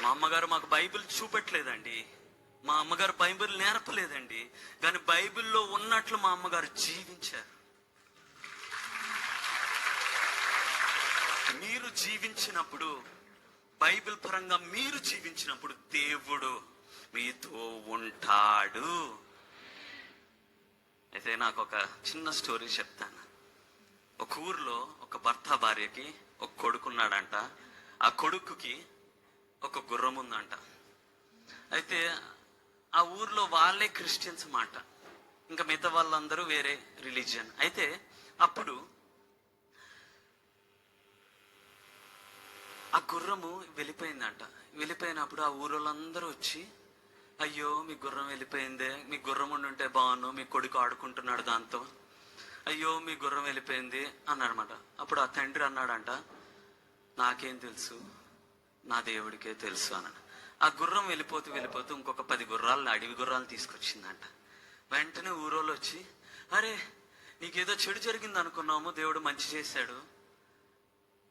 మా అమ్మగారు మాకు బైబిల్ చూపెట్టలేదండి. మా అమ్మగారు బైబిల్ నేర్పలేదండి. కానీ బైబిల్లో ఉన్నట్లు మా అమ్మగారు జీవించారు. మీరు జీవించినప్పుడు బైబిల్ పరంగా మీరు జీవించినప్పుడు దేవుడు మీతో ఉంటాడు. అయితే నాకు ఒక చిన్న స్టోరీ చెప్తాను. ఒక ఊర్లో ఒక భర్త భార్యకి ఒక కొడుకున్నాడంట. ఆ కొడుకుకి ఒక గుర్రం ఉందంట. అయితే ఆ ఊర్లో వాళ్ళే క్రిస్టియన్స్ మాట. ఇంకా మిగతా వాళ్ళందరూ వేరే రిలీజియన్. అయితే అప్పుడు ఆ గుర్రము వెళ్ళిపోయిందంట. వెళ్ళిపోయినప్పుడు ఆ ఊరోళ్ళందరూ వచ్చి అయ్యో మీ గుర్రం వెళ్ళిపోయిందే. మీ గుర్రం ఉండి ఉంటే బాగున్నావు మీ కొడుకు ఆడుకుంటున్నాడు దాంతో. అయ్యో మీ గుర్రం వెళ్ళిపోయింది అన్నాడనమాట అప్పుడు ఆ తండ్రి అన్నాడంట నాకేం తెలుసు. నా దేవుడికే తెలుసు అన్నాడు ఆ గుర్రం వెళ్ళిపోతూ వెళ్ళిపోతూ ఇంకొక పది గుర్రాలను అడవి గుర్రాలను తీసుకొచ్చిందంట. వెంటనే ఊరోళ్ళు వచ్చి అరే నీకేదో చెడు జరిగింది అనుకున్నాము దేవుడు మంచి చేశాడు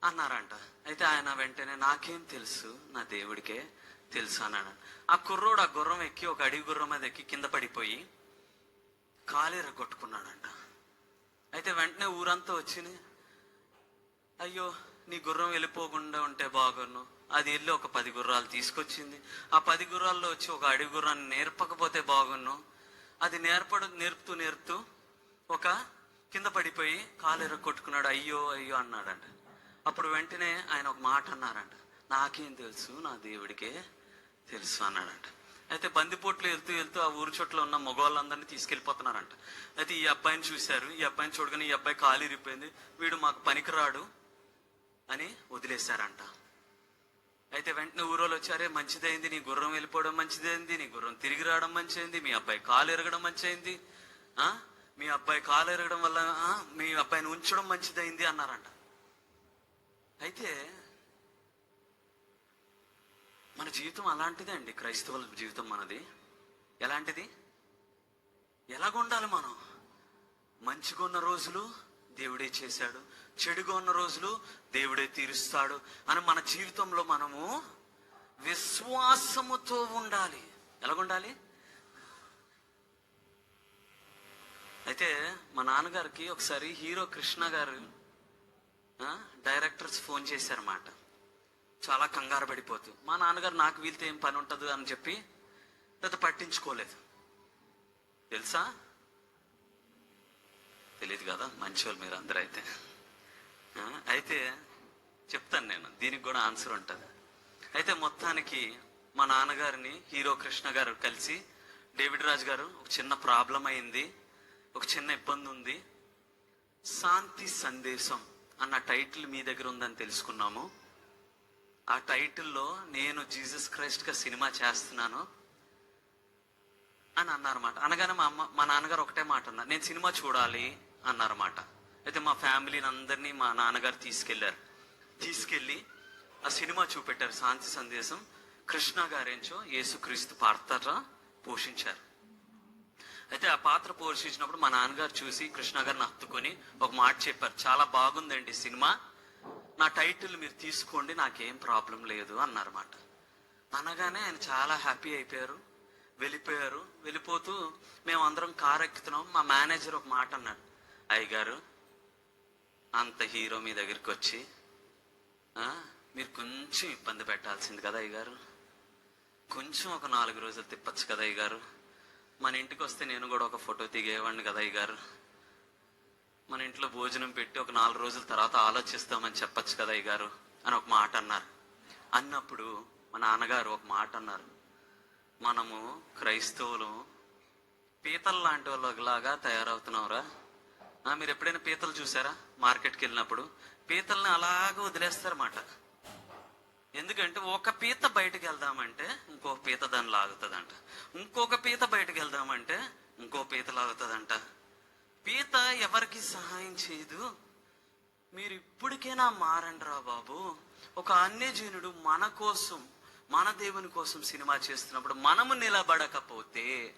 అన్నారంట. అయితే ఆయన వెంటనే నాకేం తెలుసు నా దేవుడికే తెలుసు అన్నాడు. ఆ కుర్రోడు ఆ గుర్రం ఎక్కి ఒక అడవి గుర్రం మీద ఎక్కి కింద పడిపోయి కాలేర కొట్టుకున్నాడంట అయితే వెంటనే ఊరంతా వచ్చి అయ్యో నీ గుర్రం వెళ్ళిపోకుండా ఉంటే బాగున్ను. అది వెళ్ళి ఒక పది గుర్రాలు తీసుకొచ్చింది. ఆ పది గుర్రాల్లో వచ్చి ఒక అడవి గుర్రాన్ని నేర్పకపోతే బాగున్ను. అది నేర్పడు నేర్పుతూ నేర్పుతూ ఒక కింద పడిపోయి కాలు కొట్టుకున్నాడు. అయ్యో అయ్యో అన్నాడంట. అప్పుడు వెంటనే ఆయన ఒక మాట అన్నారంట. నాకేం తెలుసు నా దేవుడికే తెలుసు అన్నాడంట. అయితే బందిపోట్లు వెళ్తూ వెళ్తూ ఆ ఊరు చోట్ల ఉన్న మగవాళ్ళందరినీ తీసుకెళ్ళిపోతున్నారంట. అయితే ఈ అబ్బాయిని చూశారు. ఈ అబ్బాయిని చూడగానే ఈ అబ్బాయి కాలు వీడు మాకు పనికిరాడు అని వదిలేశారంట. అయితే వెంటనే ఊరోళ్ళు వచ్చారే మంచిదైంది నీ గుర్రం వెళ్ళిపోవడం మంచిదైంది నీ గుర్రం తిరిగి రావడం మంచిదైంది మీ అబ్బాయి కాలు ఎరగడం మంచిదైంది ఆ? మీ అబ్బాయి కాలు ఎరగడం వల్ల మీ అబ్బాయిని ఉంచడం మంచిదైంది అన్నారంట. అయితే మన జీవితం అలాంటిదే అండి క్రైస్తవుల జీవితం మనది. ఎలాంటిది? ఎలాగుండాలి మనం? మంచిగా ఉన్న రోజులు దేవుడే చేశాడు. చెడుగా ఉన్న రోజులు దేవుడే తీరుస్తాడు అని మన జీవితంలో మనము విశ్వాసముతో ఉండాలి. ఎలాగుండాలి? అయితే మా నాన్నగారికి ఒకసారి హీరో కృష్ణ గారు డైరెక్టర్స్ ఫోన్ చేశారన్నమాట. చాలా కంగారు పడిపోతూ మా నాన్నగారు నాకు వీలితే ఏం పని ఉంటుంది అని చెప్పి పెద్ద పట్టించుకోలేదు. తెలుసా? తెలియదు కదా మంచివాళ్ళు మీరు అందరూ అయితే అయితే చెప్తాను నేను. దీనికి కూడా ఆన్సర్ ఉంటుంది. అయితే మొత్తానికి మా నాన్నగారిని హీరో కృష్ణ గారు కలిసి డేవిడ్ రాజు గారు ఒక చిన్న ప్రాబ్లం అయింది ఒక చిన్న ఇబ్బంది ఉంది. శాంతి సందేశం అన్న టైటిల్ మీ దగ్గర ఉందని తెలుసుకున్నాము. ఆ టైటిల్లో నేను జీసస్ క్రైస్ట్గా సినిమా చేస్తున్నాను అని అన్నారన్నమాట. అనగానే మా అమ్మ మా నాన్నగారు ఒకటే మాట అన్నారు. నేను సినిమా చూడాలి అన్నారన్నమాట. అయితే మా ఫ్యామిలీని అందరినీ మా నాన్నగారు తీసుకెళ్ళారు. తీసుకెళ్ళి ఆ సినిమా చూపెట్టారు శాంతి సందేశం. కృష్ణ గారేంచో యేసుక్రీస్తు పాత్ర పోషించారు. అయితే ఆ పాత్ర పోషించినప్పుడు మా నాన్నగారు చూసి కృష్ణ గారిని హత్తుకొని ఒక మాట చెప్పారు. చాలా బాగుందండి సినిమా. నా టైటిల్ మీరు తీసుకోండి నాకేం ప్రాబ్లం లేదు అన్నారన్నమాట అనగానే ఆయన చాలా హ్యాపీ అయిపోయారు. వెళ్ళిపోయారు. వెళ్ళిపోతూ మేము అందరం కారు ఎక్కుతున్నాం మా మేనేజర్ ఒక మాట అన్నాడు. అయ్యగారు అంత హీరో మీ దగ్గరికి వచ్చి మీరు కొంచెం ఇబ్బంది పెట్టాల్సింది కదా అయ్యగారు. కొంచెం ఒక నాలుగు రోజులు తిప్పచ్చు కదా అయ్యగారు. మన ఇంటికి వస్తే నేను కూడా ఒక ఫోటో దిగేవాడిని కదా అయ్యగారు. మన ఇంట్లో భోజనం పెట్టి ఒక నాలుగు రోజుల తర్వాత ఆలోచిస్తామని చెప్పచ్చు కదా అయ్యగారు అని ఒక మాట అన్నారు. అన్నప్పుడు మా నాన్నగారు ఒక మాట అన్నారు. మనము క్రైస్తవులు పీతలు లాంటి వాళ్ళలాగా తయారవుతున్నావురా. మీరు ఎప్పుడైనా పీతలు చూసారా? మార్కెట్కి వెళ్ళినప్పుడు. పీతల్ని అలాగ వదిలేస్తారన్నమాట. ఎందుకంటే ఒక పీత బయటకు వెళ్దామంటే ఇంకో పీత దాన్ని లాగుతుందంట. ఇంకొక పీత బయటకు వెళ్దామంటే ఇంకో పీత లాగుతుందంట. పీత ఎవరికి సహాయం చేయదు? మీరు ఇప్పటికైనా మారండి రా బాబు. ఒక అన్యజనుడు మన కోసం మన దేవుని కోసం సినిమా చేస్తున్నప్పుడు మనము నిలబడకపోతే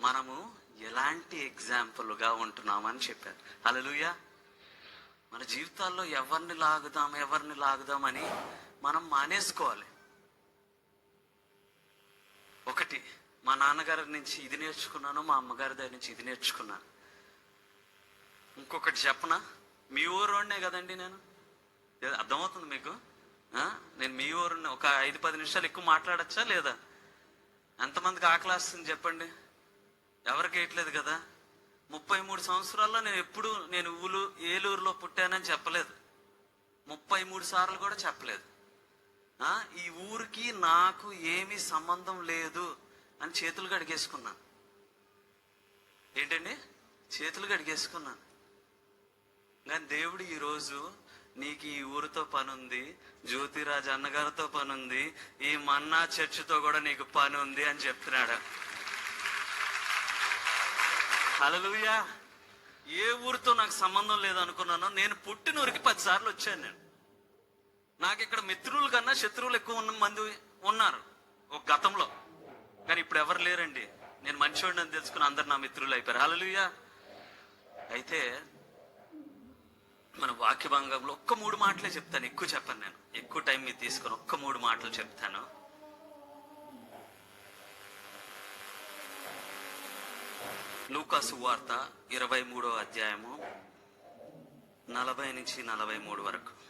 మనము ఎలాంటి ఎగ్జాంపుల్గా ఉంటున్నామని చెప్పారు. అలలుయ మన జీవితాల్లో ఎవరిని లాగుదాం ఎవరిని లాగుదాం అని మనం మానేసుకోవాలి. ఒకటి మా నాన్నగారి నుంచి ఇది నేర్చుకున్నాను మా అమ్మగారి దగ్గర నుంచి ఇది నేర్చుకున్నాను. ఇంకొకటి చెప్పనా? మీ ఊరోనే కదండి నేను? అర్థమవుతుంది మీకు? నేను మీ ఊరు ఒక ఐదు పది నిమిషాలు ఎక్కువ మాట్లాడచ్చా లేదా? ఎంతమందికి ఆకలిస్తుంది చెప్పండి. ఎవరికి వేయట్లేదు కదా? ముప్పై మూడు సంవత్సరాల్లో నేను ఎప్పుడు నేను ఊలు ఏలూరులో పుట్టానని చెప్పలేదు. ముప్పై మూడు సార్లు కూడా చెప్పలేదు. ఈ ఊరికి నాకు ఏమీ సంబంధం లేదు అని చేతులు కడిగేసుకున్నాను. ఏంటండి? చేతులు కడిగేసుకున్నాను. కానీ దేవుడు ఈరోజు నీకు ఈ ఊరితో పని ఉంది జ్యోతిరాజ్ అన్నగారితో పని ఉంది ఈ మన్నా చర్చితో కూడా నీకు పని ఉంది అని చెప్తున్నాడు. హలలుయా ఏ ఊరితో నాకు సంబంధం లేదనుకున్నానో నేను పుట్టిన ఊరికి పదిసార్లు వచ్చాను నేను. నాకు ఇక్కడ మిత్రులు కన్నా శత్రువులు ఎక్కువ ఉన్న మంది ఉన్నారు ఒక గతంలో. కానీ ఇప్పుడు ఎవరు లేరండి. నేను మంచివాడిని అని తెలుసుకుని అందరు నా మిత్రులు అయిపోయారు. హలలుయా అయితే మన వాక్య భంగంలో ఒక్క మూడు మాటలే చెప్తాను. ఎక్కువ చెప్పను నేను. ఎక్కువ టైం మీరు తీసుకొని ఒక్క మూడు మాటలు చెప్తాను. లూకాసు వార్త ఇరవై మూడో అధ్యాయము నలభై నుంచి నలభై మూడు వరకు.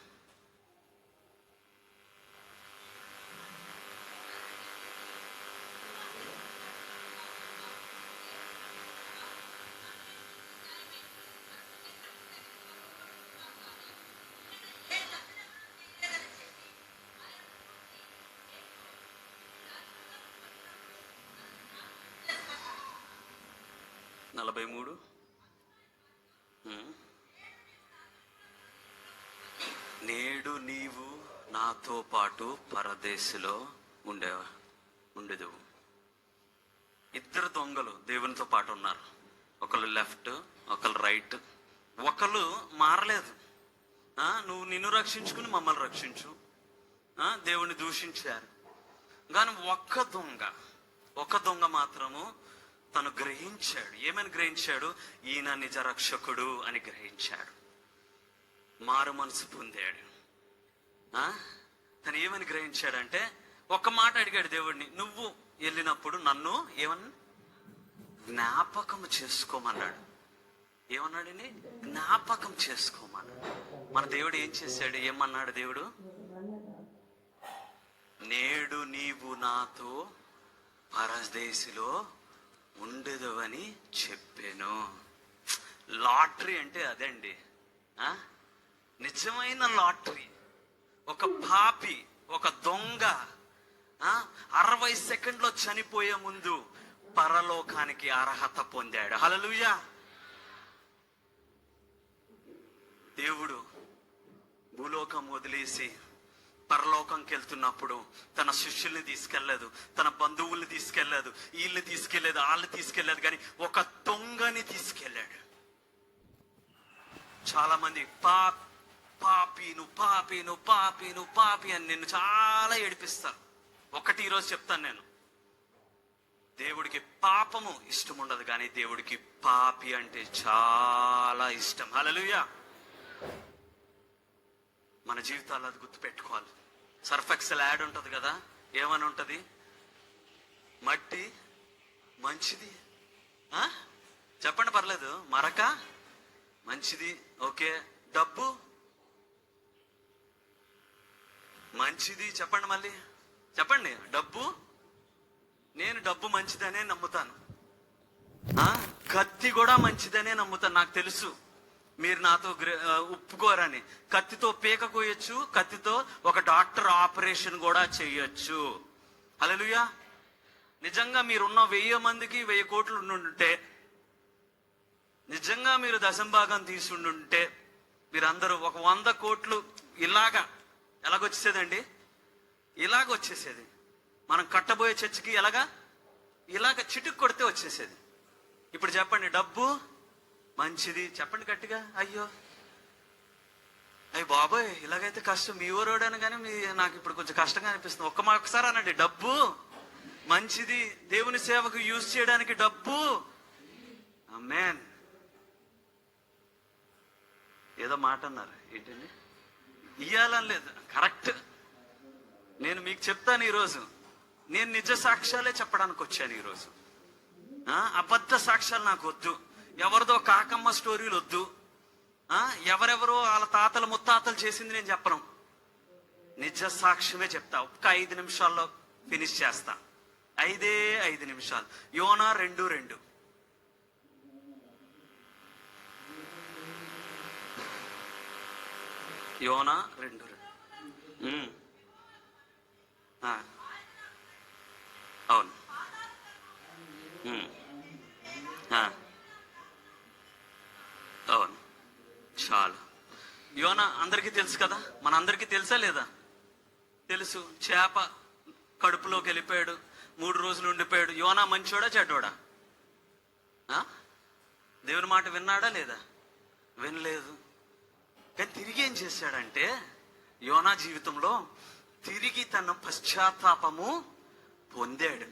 నలభై మూడు. నేడు నీవు నాతో పాటు పరదేశిలో ఉండేవా ఉండేదేవు ఇద్దరు దొంగలు దేవునితో పాటు ఉన్నారు. ఒకళ్ళు లెఫ్ట్ ఒకళ్ళు రైట్. ఒకళ్ళు మారలేదు. నువ్వు నిన్ను రక్షించుకుని మమ్మల్ని రక్షించు. దేవుణ్ణి దూషించారు. కానీ ఒక్క దొంగ ఒక దొంగ మాత్రము తను గ్రహించాడు. ఏమని గ్రహించాడు? ఈయన నిజ రక్షకుడు అని గ్రహించాడు. మారు మనసు పొందాడు. ఆ? తను ఏమని గ్రహించాడంటే ఒక మాట అడిగాడు దేవుడిని నువ్వు వెళ్ళినప్పుడు నన్ను ఏమన్నా జ్ఞాపకం చేసుకోమన్నాడు. ఏమన్నాడని జ్ఞాపకం చేసుకోమన్నాడు. మన దేవుడు ఏం చేశాడు? ఏమన్నాడు దేవుడు? నేడు నీవు నాతో పరదేశిలో ఉండేదవని చెప్పాను. లాటరీ అంటే అదండి. నిజమైన లాటరీ. ఒక పాపి ఒక దొంగ అరవై సెకండ్లో చనిపోయే ముందు పరలోకానికి అర్హత పొందాడు. హలలుయా దేవుడు భూలోకం వదిలేసి పరలోకంకి వెళ్తున్నప్పుడు తన శిష్యుల్ని తీసుకెళ్ళలేదు తన బంధువుల్ని తీసుకెళ్ళేదు వీళ్ళని తీసుకెళ్ళేదు వాళ్ళని తీసుకెళ్ళేదు కానీ ఒక దొంగని తీసుకెళ్ళాడు. చాలా మంది పా పాపీను పాపీను పాపీను పాపి అని నిన్ను చాలా ఏడిపిస్తారు. ఒకటి ఈరోజు చెప్తాను నేను. దేవుడికి పాపము ఇష్టం ఉండదు కానీ దేవుడికి పాపి అంటే చాలా ఇష్టం. హల్లెలూయా. మన జీవితాల్లో అది గుర్తుపెట్టుకోవాలి. సర్ఫ్ ఎక్సెల్ యాడ్ ఉంటుంది కదా ఏమని ఉంటుంది? మట్టి మంచిది. చెప్పండి పర్లేదు. మరక మంచిది. ఓకే. డబ్బు మంచిది. చెప్పండి మళ్ళీ. చెప్పండి. డబ్బు? నేను డబ్బు మంచిదనే నమ్ముతాను. కత్తి కూడా మంచిదనే నమ్ముతాను. నాకు తెలుసు. మీరు నాతో గ్ర- ఒప్పుకోరని. కత్తితో పీక కోయొచ్చు కత్తితో ఒక డాక్టర్ ఆపరేషన్ కూడా చేయొచ్చు అలలుయా నిజంగా మీరున్న వెయ్యి మందికి వెయ్యి కోట్లు ఉండుంటే నిజంగా మీరు దశంభాగం తీసుండుంటే మీరందరూ ఒక వంద కోట్లు ఇలాగా ఎలాగొచ్చేసేదండి? ఇలాగ వచ్చేసేది మనం కట్టబోయే చర్చికి ఎలాగా? ఇలాగ చిటుకు కొడితే వచ్చేసేది. ఇప్పుడు చెప్పండి డబ్బు మంచిది. చెప్పండి గట్టిగా. అయ్యో. అయ్యి బాబోయ్ ఇలాగైతే కష్టం. మీ ఊరోడని కానీ మీ నాకు ఇప్పుడు కొంచెం కష్టంగా అనిపిస్తుంది. ఒక్క మా ఒకసారి అనండి. డబ్బు. మంచిది. దేవుని సేవకు యూజ్ చేయడానికి డబ్బు. మేన్ ఏదో మాట అన్నారు. ఏంటండి? ఇయ్యాలని లేదు. కరెక్ట్. నేను మీకు చెప్తాను ఈరోజు. నేను నిజ సాక్ష్యాలే చెప్పడానికి వచ్చాను ఈరోజు. అబద్ధ సాక్ష్యాలు నాకు వద్దు. ఎవరిదో కాకమ్మ స్టోరీలు వద్దు. ఎవరెవరో వాళ్ళ తాతలు ముత్తాతలు చేసింది నేను చెప్పను. నిజ సాక్ష్యమే చెప్తా. ఒక్క ఐదు నిమిషాల్లో ఫినిష్ చేస్తా. ఐదే ఐదు నిమిషాలు. యోనా రెండు రెండు. యోనా రెండు రెండు. అవును. అవును చాలు. యోన అందరికీ తెలుసు కదా? మనందరికీ తెలుసా లేదా? తెలుసు. చేప కడుపులోకి వెళ్ళిపోయాడు. మూడు రోజులు ఉండిపోయాడు. యోనా మంచోడా చెడ్డోడా? దేవుని మాట విన్నాడా లేదా? వినలేదు. కానీ తిరిగి ఏం చేశాడంటే యోనా జీవితంలో తిరిగి తన పశ్చాత్తాపము పొందాడు.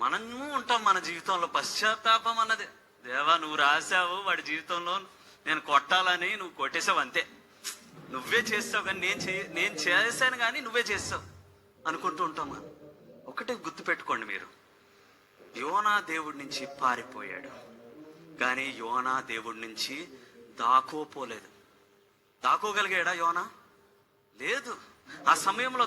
మనము ఉంటాం మన జీవితంలో. పశ్చాత్తాపం అన్నది దేవా నువ్వు రాశావు వాడి జీవితంలో నేను కొట్టాలని నువ్వు కొట్టేసావు అంతే. నువ్వే చేస్తావు కానీ నేను చే నేను చేశాను కానీ నువ్వే చేస్తావు అనుకుంటూ ఉంటాం మనం. ఒకటే గుర్తుపెట్టుకోండి మీరు. యోనా దేవుడి నుంచి పారిపోయాడు. కానీ యోనా దేవుడి నుంచి దాకోపోలేదు దాకోగలిగాడా యోనా? లేదు. ఆ సమయంలో